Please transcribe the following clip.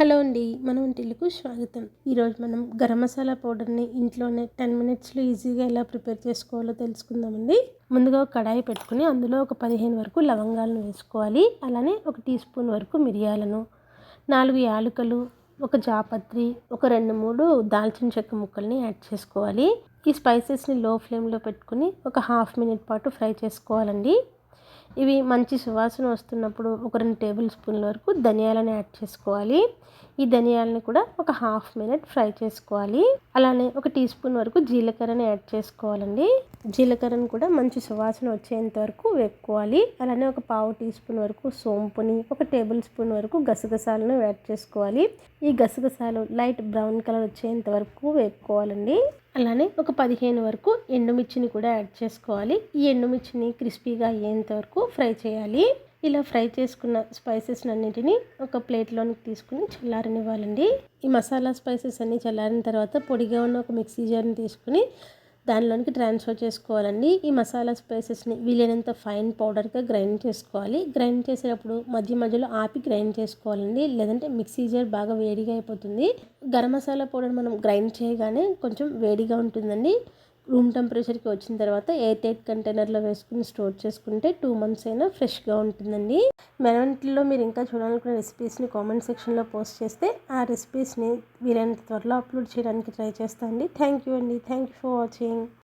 Hello అండి మనం ఇంటికి స్వాగతం. ఈరోజు మనం గరం మసాలా పౌడర్ని ఇంట్లోనే టెన్ మినిట్స్లో ఈజీగా ఎలా ప్రిపేర్ చేసుకోవాలో తెలుసుకుందామండి. ముందుగా ఒక కడాయి పెట్టుకుని అందులో ఒక పదిహేను వరకు లవంగాలను వేసుకోవాలి. అలానే ఒక టీ స్పూన్ వరకు మిరియాలను నాలుగు యాలకులు ఒక జాపత్రి ఒక రెండు మూడు దాల్చిన చెక్క ముక్కల్ని యాడ్ చేసుకోవాలి. ఈ స్పైసెస్ని లో ఫ్లేమ్లో పెట్టుకుని ఒక హాఫ్ మినిట్ పాటు ఫ్రై చేసుకోవాలండి. ఇవి మంచి సువాసన వస్తున్నప్పుడు ఒక రెండు టేబుల్ స్పూన్ల వరకు ధనియాలను యాడ్ చేసుకోవాలి. ఈ ధనియాలను కూడా ఒక హాఫ్ మినిట్ ఫ్రై చేసుకోవాలి. అలానే ఒక టీ స్పూన్ వరకు జీలకర్రని యాడ్ చేసుకోవాలండి. జీలకర్రను కూడా మంచి సువాసన వచ్చేంత వరకు వేపుకోవాలి. అలానే ఒక పావు టీ స్పూన్ వరకు సోంపుని ఒక టేబుల్ స్పూన్ వరకు గసగసాలను యాడ్ చేసుకోవాలి. ఈ గసగసాలు లైట్ బ్రౌన్ కలర్ వచ్చేంత వరకు వేపుకోవాలండి. అలానే ఒక పదిహేను వరకు ఎండుమిర్చిని కూడా యాడ్ చేసుకోవాలి. ఈ ఎండుమిర్చిని క్రిస్పీగా అయ్యేంత వరకు ఫ్రై చేయాలి. ఇలా ఫ్రై చేసుకున్న స్పైసెస్ అన్నింటినీ ఒక ప్లేట్లోనికి తీసుకుని చల్లారనివ్వాలండి. ఈ మసాలా స్పైసెస్ అన్నీ చల్లారిన తర్వాత పొడిగా ఉన్న ఒక మిక్సీ జార్ని తీసుకుని దానిలోనికి ట్రాన్స్ఫర్ చేసుకోవాలండి. ఈ మసాలా స్పైసెస్ని వీలైనంత ఫైన్ పౌడర్గా గ్రైండ్ చేసుకోవాలి. గ్రైండ్ చేసేటప్పుడు మధ్య మధ్యలో ఆపి గ్రైండ్ చేసుకోవాలండి. లేదంటే మిక్సీ జార్ బాగా వేడిగా అయిపోతుంది. గరం మసాలా పౌడర్ మనం గ్రైండ్ చేయగానే కొంచెం వేడిగా ఉంటుందండి. రూమ్ టెంపరేచర్కి వచ్చిన తర్వాత ఎయిట్ ఎయిట్ కంటైనర్లో వేసుకుని స్టోర్ చేసుకుంటే టూ మంత్స్ అయినా ఫ్రెష్గా ఉంటుందండి. మెనవంటిలో మీరు ఇంకా చూడాలనుకున్న రెసిపీస్ని కామెంట్ సెక్షన్లో పోస్ట్ చేస్తే ఆ రెసిపీస్ని వీలైనంత త్వరలో అప్లోడ్ చేయడానికి ట్రై చేస్తాను అండి. థ్యాంక్ యూ అండి. Thank you for watching.